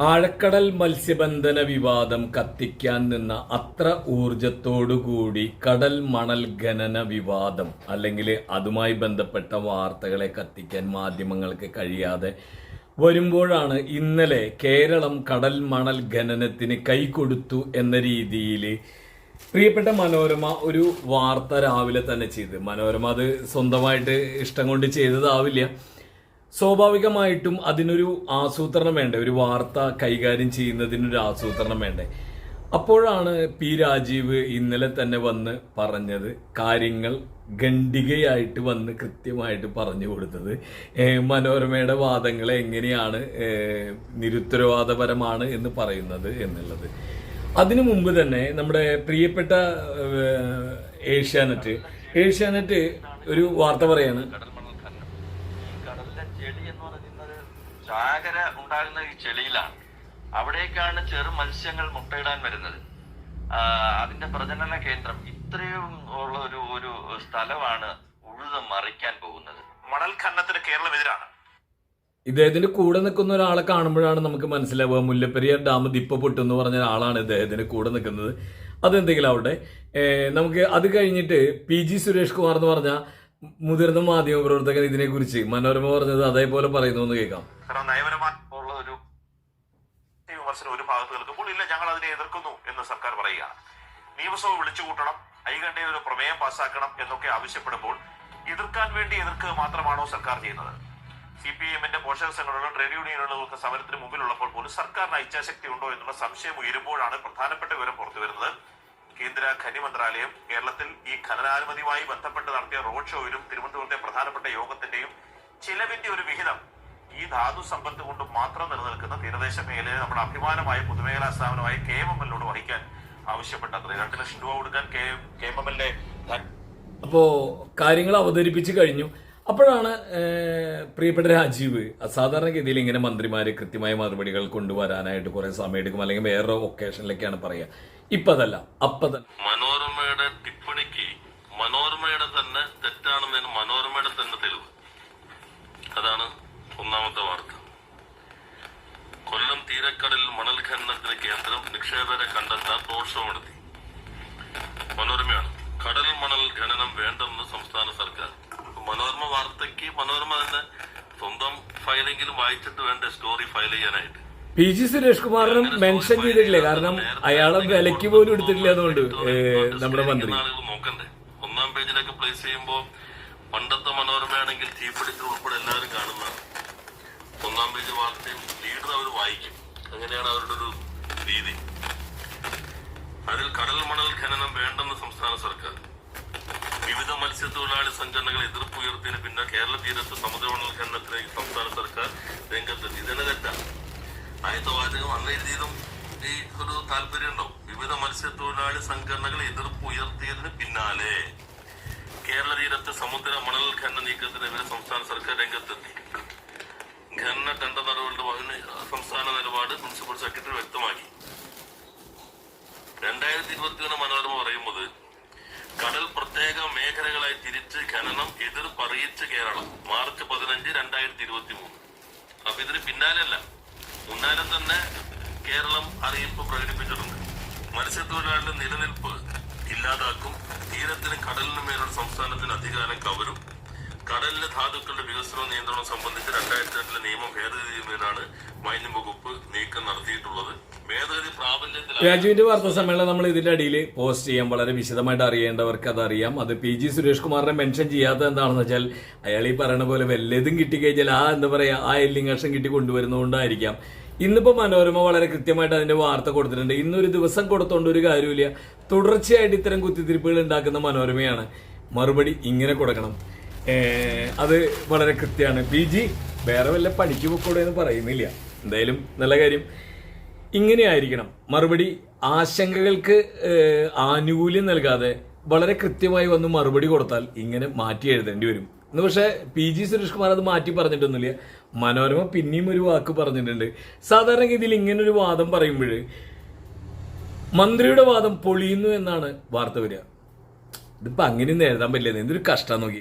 ആഴക്കടൽ മത്സ്യബന്ധന വിവാദം കത്തിക്കാൻ നിന്ന അത്ര ഊർജത്തോടുകൂടി കടൽ മണൽ ഖനന വിവാദം അല്ലെങ്കിൽ അതുമായി ബന്ധപ്പെട്ട വാർത്തകളെ കത്തിക്കാൻ മാധ്യമങ്ങൾക്ക് കഴിയാതെ വരുമ്പോഴാണ് ഇന്നലെ കേരളം കടൽ മണൽ ഖനനത്തിന് കൈകൊടുത്തു എന്ന രീതിയിൽ പ്രിയപ്പെട്ട മനോരമ ഒരു വാർത്ത രാവിലെ തന്നെ ചെയ്ത്. മനോരമ അത് സ്വന്തമായിട്ട് ഇഷ്ടം കൊണ്ട് ചെയ്തതാവില്ല. സ്വാഭാവികമായിട്ടും അതിനൊരു ആസൂത്രണം വേണ്ടേ? ഒരു വാർത്ത കൈകാര്യം ചെയ്യുന്നതിനൊരു ആസൂത്രണം വേണ്ടേ? അപ്പോഴാണ് പി രാജീവ് ഇന്നലെ തന്നെ വന്ന് പറഞ്ഞത്. കാര്യങ്ങൾ ഖണ്ഡികയായിട്ട് വന്ന് കൃത്യമായിട്ട് പറഞ്ഞു കൊടുത്തത്. മനോരമയുടെ വാദങ്ങൾ എങ്ങനെയാണ് നിരുത്തരവാദപരമാണ് എന്ന് പറയുന്നത് എന്നുള്ളത്. അതിനു മുമ്പ് തന്നെ നമ്മുടെ പ്രിയപ്പെട്ട ഏഷ്യാനെറ്റ് ഏഷ്യാനെറ്റ് ഒരു വാർത്ത പറയാണ് കടൽമണൽ ഖനനം ഈ കടലിലെ ചെളി എന്ന് പറയുന്നത് ചാകര ഉണ്ടാകുന്ന ഈ ചെളിയിലാണ്. അവിടേക്കാണ് ചെറു മത്സ്യങ്ങൾ മുട്ടയിടാൻ വരുന്നത്. അതിന്റെ പ്രജനന കേന്ദ്രം ഇത്രയും ഉള്ള ഒരു ഒരു സ്ഥലമാണ് ഉഴുത് മറിക്കാൻ പോകുന്നത്. മണൽ ഖനനത്തിന് കേരളം എതിരാണ് ഇദ്ദേഹത്തിന്റെ കൂടെ നിൽക്കുന്ന ഒരാളെ കാണുമ്പോഴാണ് നമുക്ക് മനസ്സിലാവുക. മുല്ലപ്പെരിയാർ ഡാം ദിപ്പ പൊട്ടെന്ന് പറഞ്ഞ ഒരാളാണ് ഇദ്ദേഹത്തിന്റെ കൂടെ നിൽക്കുന്നത്. അതെന്തെങ്കിലും അവിടെ നമുക്ക് അത് കഴിഞ്ഞിട്ട് പി ജി സുരേഷ് കുമാർ എന്ന് പറഞ്ഞ മുതിർന്ന മാധ്യമ പ്രവർത്തകൻ ഇതിനെക്കുറിച്ച് മനോരമ പറഞ്ഞത് അതേപോലെ പറയുന്നു എന്ന് കേൾക്കാം. കാരണം നയപരമായിട്ടുള്ള ഒരു വിമർശനം ഒരു ഭാഗത്ത് നിൽക്കുമ്പോൾ ഇല്ല ഞങ്ങൾ അതിനെ എതിർക്കുന്നു എന്ന് സർക്കാർ പറയുകയാണ്. നിയമസഭ വിളിച്ചുകൂട്ടണം ഐകണ്ഠ്യ ഒരു പ്രമേയം പാസ്സാക്കണം എന്നൊക്കെ ആവശ്യപ്പെടുമ്പോൾ എതിർക്കാൻ വേണ്ടി എതിർക്കുക മാത്രമാണോ സർക്കാർ ചെയ്യുന്നത്? സി പി എമ്മിന്റെ പോഷക സംഘടനകളും ട്രേഡ് യൂണിയനുകളും ഒക്കെ സമരത്തിന് മുമ്പിലുള്ളപ്പോൾ പോലും സർക്കാരിന് ഇച്ഛാശക്തി ഉണ്ടോ എന്നുള്ള സംശയം ഉയരുമ്പോഴാണ് പ്രധാനപ്പെട്ട വിവരം പുറത്തു വരുന്നത് കേന്ദ്ര ഖനി മന്ത്രാലയം കേരളത്തിൽ ഈ ഖനനാനുമതിയുമായി ബന്ധപ്പെട്ട് നടത്തിയ റോഡ് ഷോയിലും തിരുവനന്തപുരത്തെ പ്രധാനപ്പെട്ട യോഗത്തിന്റെയും ചിലവിന്റെ ഒരു വിഹിതം ഈ ധാതു സമ്പത്ത് കൊണ്ട് മാത്രം നിലനിൽക്കുന്ന തീരദേശ മേഖലയെ നമ്മുടെ അഭിമാനമായ പൊതുമേഖലാ സ്ഥാപനമായ കെ എം എം എല്ലിനോട് വഹിക്കാൻ ആവശ്യപ്പെട്ടത് രണ്ട് ലക്ഷം രൂപ കൊടുക്കാൻ കെ കെ എം എം എല്ലിന്റെ അപ്പോ കാര്യങ്ങൾ അവതരിപ്പിച്ചു കഴിഞ്ഞു. അപ്പോഴാണ് പ്രിയപ്പെട്ട രാജീവ് സാധാരണഗതിയിൽ ഇങ്ങനെ മന്ത്രിമാര് കൃത്യമായ മറുപടികൾ കൊണ്ടുവരാനായിട്ട് കുറെ സമയമെടുക്കും. അല്ലെങ്കിൽ വേറെ ഒക്കേഷനിലേക്കാണ് പറയുക ഇപ്പതല്ല അപ്പതല്ല. അപ്പൊ മനോരമയുടെ ടിപ്പണിക്ക് മനോരമയുടെ തന്നെ തെറ്റാണെന്നതിന് മനോരമയുടെ തന്നെ തെളിവ്. അതാണ് ഒന്നാമത്തെ വാർത്ത. കൊല്ലം തീരക്കടലിൽ മണൽ ഖനനത്തിന് കേന്ദ്രം നിക്ഷേപരെ കണ്ടെത്താൻ റോഡ് നടത്തി മനോരമയാണ് കടൽ മണൽ ഖനനം വേണ്ടെന്ന് സംസ്ഥാന സർക്കാർ മനോരമ വാർത്തയ്ക്ക് മനോരമ തന്നെ സ്വന്തം ഫയലെങ്കിലും വായിച്ചിട്ട് വേണ്ട സ്റ്റോറി ഫയൽ ചെയ്യാനായിട്ട്. പി ജി സുരേഷ് കുമാറിനും മെൻഷൻ ചെയ്തിട്ടില്ല? കാരണം അയാളെ വിലക്ക് പോലും എടുത്തിട്ടില്ല അതുകൊണ്ട് നമ്മുടെ മന്ത്രി. നോക്കണ്ടേ? ഒന്നാം പേജിലൊക്കെ പ്ലേസ് ചെയ്യുമ്പോ പണ്ടത്തെ മനോരമയാണെങ്കിൽ തീപിടിച്ച് ഉൾപ്പെടെ എല്ലാവരും കാണുന്നതാണ്. ഒന്നാം പേജ് വാർത്തയും ലീഡർ അവർ വായിക്കും. അങ്ങനെയാണ് അവരുടെ ഒരു രീതി. അതിൽ കടൽ മണൽ ഖനനം വേണ്ടെന്ന് സംസ്ഥാന സർക്കാർ. വിവിധ മത്സ്യത്തൊഴിലാളി സംഘടനകൾ എതിർപ്പ് ഉയർത്തിയതിന് പിന്നെ കേരള തീരത്ത് സമുദ്രമണൽ ഈ സംസ്ഥാന സർക്കാർ രംഗത്തെത്തി. ഇതിന് തെറ്റാണ് ആദ്യത്തെ വാചകം അന്ന് എഴുതിയതും ഈ ഒരു താല്പര്യം ഉണ്ടാവും. വിവിധ മത്സ്യത്തൊഴിലാളി സംഘടനകൾ എതിർപ്പ് ഉയർത്തിയതിന് പിന്നാലെ കേരള തീരത്ത് സമുദ്ര മണൽ ഖനന നീക്കത്തിനെതിരെ സംസ്ഥാന സർക്കാർ രംഗത്തെത്തി. ഖനന ടെൻഡർ നടപടിയുടെ ഭാഗത്തിന് സംസ്ഥാന നിലപാട് പ്രിൻസിപ്പൽ സെക്രട്ടറി വ്യക്തമാക്കി. രണ്ടായിരത്തി ഇരുപത്തിയൊന്ന് മനോരമ പറയുന്നത് കടൽ പ്രത്യേക മേഖലകളായി തിരിച്ച് എതിർ പറയിച്ച കേരളം. മാർച്ച് പതിനഞ്ച് രണ്ടായിരത്തി ഇരുപത്തി മൂന്ന് അപ്പൊ ഇതിന് പിന്നാലെയല്ല മുന്നാലെ തന്നെ കേരളം അറിയിപ്പ് പ്രകടിപ്പിച്ചിട്ടുണ്ട്. മത്സ്യത്തൊഴിലാളിയുടെ നിലനിൽപ്പ് ഇല്ലാതാക്കും. തീരത്തിന് കടലിന് മേലുള്ള സംസ്ഥാനത്തിന് അധികാരം കവരും. കടലിലെ ധാതുക്കളുടെ വികസനവും നിയന്ത്രണവും സംബന്ധിച്ച് രണ്ടായിരത്തി രണ്ടിലെ നിയമം ഭേദഗതി ചെയ്യുന്നതിനാണ് മാലിന്യ വകുപ്പ് നീക്കം നടത്തിയിട്ടുള്ളത്. രാജുവിന്റെ വാർത്താ സമ്മേളനം നമ്മൾ ഇതിന്റെ അടിയിൽ പോസ്റ്റ് ചെയ്യാം. വളരെ വിശദമായിട്ട് അറിയേണ്ടവർക്ക് അത് അറിയാം അത് പി ജി സുരേഷ് കുമാറിനെ മെൻഷൻ ചെയ്യാത്തത് എന്താണെന്ന് വെച്ചാൽ അയാൾ ഈ പറയുന്ന പോലെ വല്ലതും കിട്ടിക്കഴിഞ്ഞാൽ ആ എന്താ പറയാ ആ എല്ലിംഗാഷം കിട്ടി കൊണ്ടുവരുന്നതുകൊണ്ടായിരിക്കാം. ഇന്നിപ്പോ മനോരമ വളരെ കൃത്യമായിട്ട് അതിന്റെ വാർത്ത കൊടുത്തിട്ടുണ്ട്. ഇന്നൊരു ദിവസം കൊടുത്തോണ്ട് ഒരു കാര്യമില്ല തുടർച്ചയായിട്ട് ഇത്തരം കുത്തിത്തിരിപ്പുകൾ ഉണ്ടാക്കുന്ന മനോരമയാണ്. മറുപടി ഇങ്ങനെ കൊടുക്കണം. അത് വളരെ കൃത്യമാണ്. പി ജി വേറെ വല്ല പണിക്ക് എന്ന് പറയുന്നില്ല. എന്തായാലും നല്ല കാര്യം. ഇങ്ങനെയായിരിക്കണം. മറുപടി ആശങ്കകൾക്ക് ആനുകൂല്യം നൽകാതെ വളരെ കൃത്യമായി വന്ന് മറുപടി കൊടുത്താൽ ഇങ്ങനെ മാറ്റി എഴുതേണ്ടി വരും. എന്ന് പക്ഷേ പി ജി സുരേഷ് കുമാർ അത് മാറ്റി പറഞ്ഞിട്ടൊന്നുമില്ല. മനോരമ പിന്നെയും ഒരു വാക്ക് പറഞ്ഞിട്ടുണ്ട്. സാധാരണഗതിയിൽ ഇങ്ങനൊരു വാദം പറയുമ്പോൾ മന്ത്രിയുടെ വാദം പൊളിയുന്നു എന്നാണ് വാർത്ത വരിക. ഇതിപ്പോൾ അങ്ങനെയൊന്നും എഴുതാൻ പറ്റില്ല. എന്തൊരു കഷ്ടം നോക്കി.